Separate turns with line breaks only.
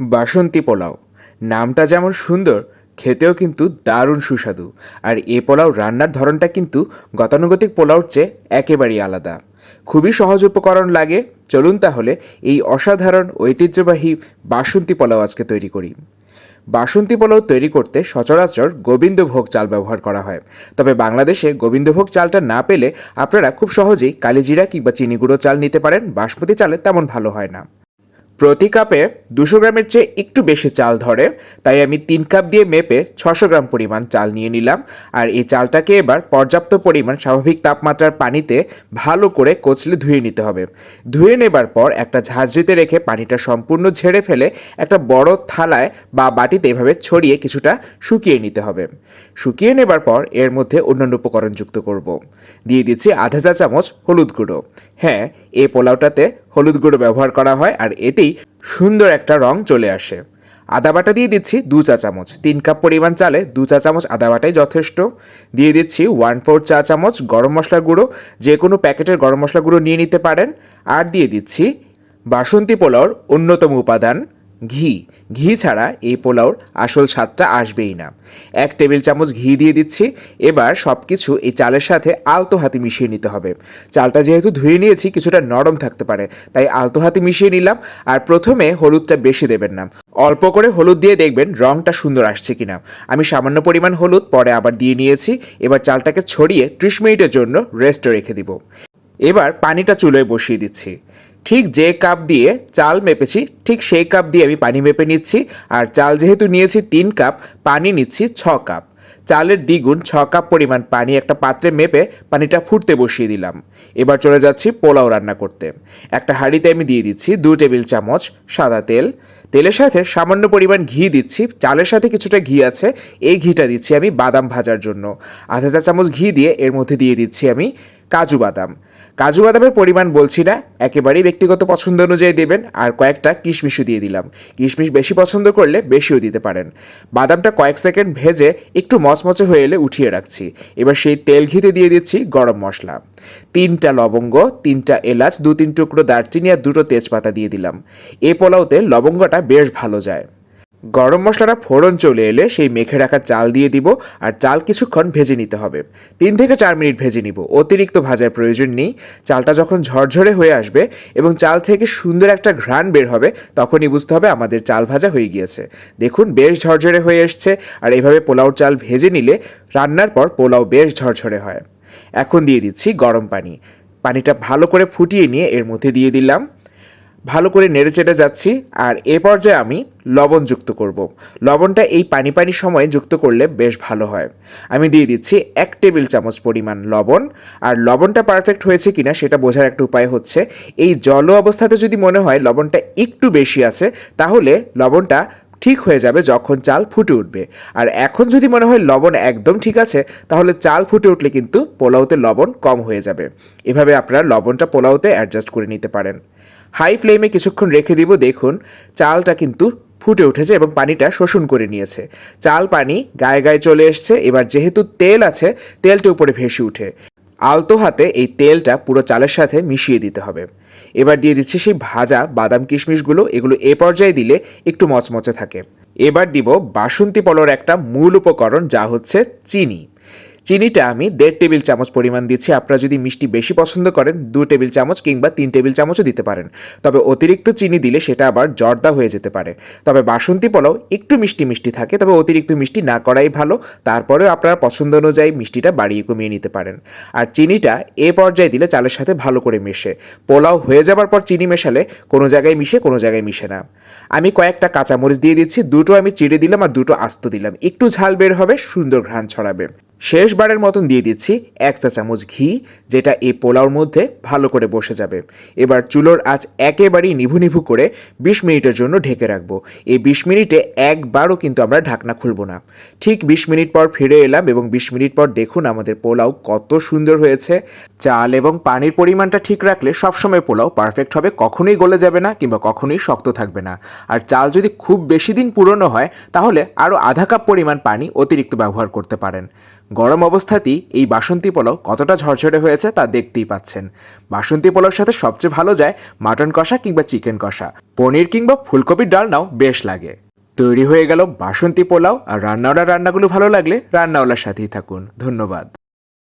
বাসন্তী পোলাও। নামটা যেমন সুন্দর, খেতেও কিন্তু দারুণ সুস্বাদু। আর এ পোলাও রান্নার ধরনটা কিন্তু গতানুগতিক পোলাওর চেয়ে একেবারেই আলাদা। খুবই সহজ উপকরণ লাগে। চলুন তাহলে এই অসাধারণ ঐতিহ্যবাহী বাসন্তী পোলাও আজকে তৈরি করি। বাসন্তী পোলাও তৈরি করতে সচরাচর গোবিন্দভোগ চাল ব্যবহার করা হয়। তবে বাংলাদেশে গোবিন্দভোগ চালটা না পেলে আপনারা খুব সহজেই কালিজিরা কিংবা চিনি গুঁড়ো চাল নিতে পারেন। বাসমতি চালে তেমন ভালো হয় না। প্রতি কাপে দুশো গ্রামের চেয়ে একটু বেশি চাল ধরে, তাই আমি তিন কাপ দিয়ে মেপে ছশো গ্রাম পরিমাণ চাল নিয়ে নিলাম। আর এই চালটাকে এবার পর্যাপ্ত পরিমাণ স্বাভাবিক তাপমাত্রার পানিতে ভালো করে কচলে ধুয়ে নিতে হবে। ধুয়ে নেবার পর একটা ঝাঁঝরিতে রেখে পানিটা সম্পূর্ণ ঝেড়ে ফেলে একটা বড় থালায় বা বাটিতে এভাবে ছড়িয়ে কিছুটা শুকিয়ে নিতে হবে। শুকিয়ে নেবার পর এর মধ্যে অন্যান্য উপকরণ যুক্ত করব। দিয়ে দিচ্ছি আধা চা চামচ হলুদ গুঁড়ো। হ্যাঁ এই পোলাওটাতে হলুদ গুঁড়ো ব্যবহার করা হয় আর এতেই সুন্দর একটা রং চলে আসে। আদা বাটা দিয়ে দিচ্ছি দু চা চামচ। তিন কাপ পরিমাণ চালে দু চা চামচ আদা বাটাই যথেষ্ট। দিয়ে দিচ্ছি ওয়ান ফোর চা চামচ গরম মশলা গুঁড়ো। যে কোনো প্যাকেটের গরম মশলা গুঁড়ো নিয়ে নিতে পারেন। আর দিয়ে দিচ্ছি বাসন্তী পোলাওর অন্যতম উপাদান। ঘি। ঘি ছাড়া এই পোলাওর আসল স্বাদটা আসবেই না। এক টেবিল চামচ ঘি দিয়ে দিচ্ছি। এবার সব কিছু এই চালের সাথে আলতো হাতে মিশিয়ে নিতে হবে। চালটা যেহেতু ধুয়ে নিয়েছি, কিছুটা নরম থাকতে পারে। তাই আলতো হাতে মিশিয়ে নিলাম। আর প্রথমে হলুদটা বেশি দেবেন না। অল্প করে হলুদ দিয়ে দেখবেন রংটা সুন্দর আসছে কিনা। আমি সামান্য পরিমাণ হলুদ পরে আবার দিয়ে নিয়েছি। এবার চালটাকে ছড়িয়ে ত্রিশ মিনিটের জন্য রেস্টে রেখে দিব। এবার পানিটা চুলোয় বসিয়ে দিচ্ছি। ঠিক যে কাপ দিয়ে চাল মেপেছি, ঠিক সেই কাপ দিয়ে আমি পানি মেপে নিচ্ছি, আর চাল যেহেতু নিয়েছি তিন কাপ, পানি নিচ্ছি ছ কাপ। চালের দ্বিগুণ ছ কাপ পরিমাণ পানি একটা পাত্রে মেপে পানিটা ফুটতে বসিয়ে দিলাম। এবার চলে যাচ্ছি পোলাও রান্না করতে। একটা হাঁড়িতে আমি দিয়ে দিচ্ছি দু টেবিল চামচ সাদা তেল। তেলের সাথে সামান্য পরিমাণ ঘি দিচ্ছি, চালের সাথে কিছুটা ঘি আছে, এই ঘিটা দিচ্ছি আমি বাদাম ভাজার জন্য। আধা চা চামচ ঘি দিয়ে এর মধ্যে দিয়ে দিচ্ছি আমি কাজু বাদাম। কাজু বাদামের পরিমাণ বলছি না, একেবারেই ব্যক্তিগত পছন্দ অনুযায়ী দেবেন, আর কয়েকটা কিশমিশও দিয়ে দিলাম। কিশমিশ বেশি পছন্দ করলে বেশিও দিতে পারেন। বাদামটা কয়েক সেকেন্ড ভেজে একটু মচমচে হয়ে এলে উঠিয়ে রাখছি। এবার সেই তেল ঘিতে দিয়ে দিচ্ছি গরম মশলা। তিনটা লবঙ্গ, তিনটা এলাচ দু তিন টুকরো দারচিনি আর দুটো তেজপাতা দিয়ে দিলাম। এ পোলাওতে লবঙ্গটা বেশ ভালো যায়। গরম মশলাটা ফোড়ন চলে এলে সেই মেখে রাখা চাল দিয়ে দিব আর চাল কিছুক্ষণ ভেজে নিতে হবে। তিন থেকে চার মিনিট ভেজে নিব। অতিরিক্ত ভাজার প্রয়োজন নেই। চালটা যখন ঝরঝরে হয়ে আসবে এবং চাল থেকে সুন্দর একটা ঘ্রাণ বের হবে, তখনই বুঝতে হবে আমাদের চাল ভাজা হয়ে গিয়েছে। দেখুন, বেশ ঝরঝরে হয়ে এসছে আর এইভাবে পোলাওর চাল ভেজে নিলে রান্নার পর পোলাও বেশ ঝরঝরে হয়। এখন দিয়ে দিচ্ছি গরম পানি। পানিটা ভালো করে ফুটিয়ে নিয়ে এর মধ্যে দিয়ে দিলাম। ভালো করে নেড়ে চেড়ে যাচ্ছি আর এ পর্যায়ে আমি লবণ যুক্ত করব। লবণটা এই পানি পানি সময়ে যুক্ত করলে বেশ ভালো হয়। আমি দিয়ে দিচ্ছি এক টেবিল চামচ পরিমাণ লবণ। আর লবণটা পারফেক্ট হয়েছে কিনা সেটা বোঝার একটা উপায় হচ্ছে, এই জল অবস্থাতে যদি মনে হয় লবণটা একটু বেশি আছে, তাহলে লবণটা ঠিক হয়ে যাবে যখন চাল ফুটে উঠবে। আর এখন যদি মনে হয় লবণ একদম ঠিক আছে, তাহলে চাল ফুটে উঠলে কিন্তু পোলাওতে লবণ কম হয়ে যাবে। এভাবে আপনারা লবণটা পোলাওতে অ্যাডজাস্ট করে নিতে পারেন। হাই ফ্লেমে কিছুক্ষণ রেখে দিব, দেখুন, চালটা কিন্তু ফুটে উঠেছে এবং পানিটা শোষণ করে নিয়েছে। চাল পানি গায়ে গায়ে চলে এসছে, এবার যেহেতু তেল আছে, তেলটা উপরে ভেসে উঠে। আলতো হাতে এই তেলটা পুরো চালের সাথে মিশিয়ে দিতে হবে। এবার দিয়ে দিচ্ছি সেই ভাজা বাদাম কিশমিশগুলো, এগুলো এ পর্যায়ে দিলে একটু মচমচে থাকে। এবার দিব বাসন্তী পলর একটা মূল উপকরণ, যা হচ্ছে চিনি। চিনিটা আমি দেড় টেবিল চামচ পরিমাণ দিচ্ছি। আপনারা যদি মিষ্টি বেশি পছন্দ করেন, দু টেবিল চামচ কিংবা তিন টেবিল চামচও দিতে পারেন। তবে অতিরিক্ত চিনি দিলে সেটা আবার জর্দা হয়ে যেতে পারে। তবে বাসন্তী পোলাও একটু মিষ্টি মিষ্টি থাকে, তবে অতিরিক্ত মিষ্টি না করাই ভালো। তারপরেও আপনারা পছন্দ অনুযায়ী মিষ্টিটা বাড়িয়ে কমিয়ে নিতে পারেন। আর চিনিটা এ পর্যায়ে দিলে চালের সাথে ভালো করে মেশে। পোলাও হয়ে যাবার পর চিনি মেশালে কোনো জায়গায় মিশে, কোনো জায়গায় মিশে না। আমি কয়েকটা কাঁচামরিচ দিয়ে দিচ্ছি, দুটো আমি চিড়ে দিলাম আর দুটো আস্ত দিলাম। একটু ঝাল বের হবে, সুন্দর ঘ্রাণ ছড়াবে। শেষবারের মতন দিয়ে দিচ্ছি এক চা চামচ ঘি, যেটা এই পোলাওর মধ্যে ভালো করে বসে যাবে। এবার চুলোর আঁচ একেবারেই নিভু নিভু করে বিশ মিনিটের জন্য ঢেকে রাখব। এই বিশ মিনিটে একবারও কিন্তু আমরা ঢাকনা খুলবো না। ঠিক বিশ মিনিট পর ফিরে এলাম এবং বিশ মিনিট পর দেখুন আমাদের পোলাও কত সুন্দর হয়েছে। চাল এবং পানির পরিমাণটা ঠিক রাখলে সবসময় পোলাও পারফেক্ট হবে, কখনোই গলে যাবে না কিংবা কখনোই শক্ত থাকবে না। আর চাল যদি খুব বেশি দিন পুরনো হয়, তাহলে আরও আধা কাপ পরিমাণ পানি অতিরিক্ত ব্যবহার করতে পারেন। গরম অবস্থাতেই এই বাসন্তী পোলাও কতটা ঝরঝরে হয়েছে তা দেখতেই পাচ্ছেন। বাসন্তী পোলাওর সাথে সবচেয়ে ভালো যায় মাটন কষা কিংবা চিকেন কষা। পনির কিংবা ফুলকপির ডালনাও বেশ লাগে। তৈরি হয়ে গেল বাসন্তী পোলাও আর রান্নাওয়ালা রান্নাগুলো ভালো লাগলে রান্নাওয়ালার সাথেই থাকুন। ধন্যবাদ।